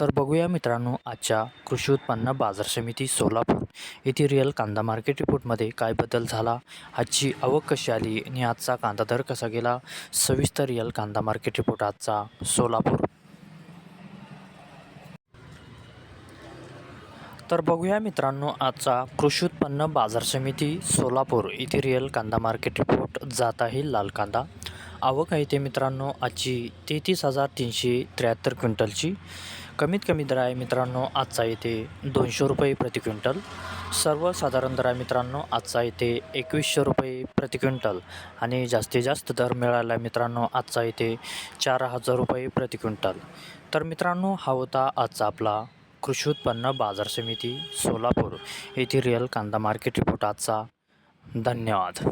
तर बघूया मित्रांनो आजच्या कृषी उत्पन्न बाजार समिती सोलापूर येथे रिअल कांदा मार्केट रिपोर्टमध्ये काय बदल झाला आजची आवक कशी आली आणि आजचा कांदा दर कसा गेला सविस्तर रिअल कांदा मार्केट रिपोर्ट आजचा सोलापूर. तर बघूया मित्रांनो आजचा कृषी उत्पन्न बाजार समिती सोलापूर इथे रिअल कांदा मार्केट रिपोर्ट जात आहे लाल कांदा. आवक आहे ते मित्रांनो आजची तेहतीस हजार तीनशे त्र्याहत्तर क्विंटलची. कमीत कमी दर आहे मित्रांनो आजचा येथे दोनशे रुपये प्रति क्विंटल. सर्वसाधारण दर आहे मित्रांनो आजचा येथे एकवीसशे रुपये प्रति क्विंटल. आणि जास्तीत जास्त दर मिळाला आहे मित्रांनो आजचा येथे चार हजार रुपये प्रति क्विंटल. तर मित्रांनो हा होता आजचा आपला कृषी उत्पन्न बाजार समिती सोलापूर. येथे रिअल कांदा मार्केट रिपोर्ट आजचा. धन्यवाद.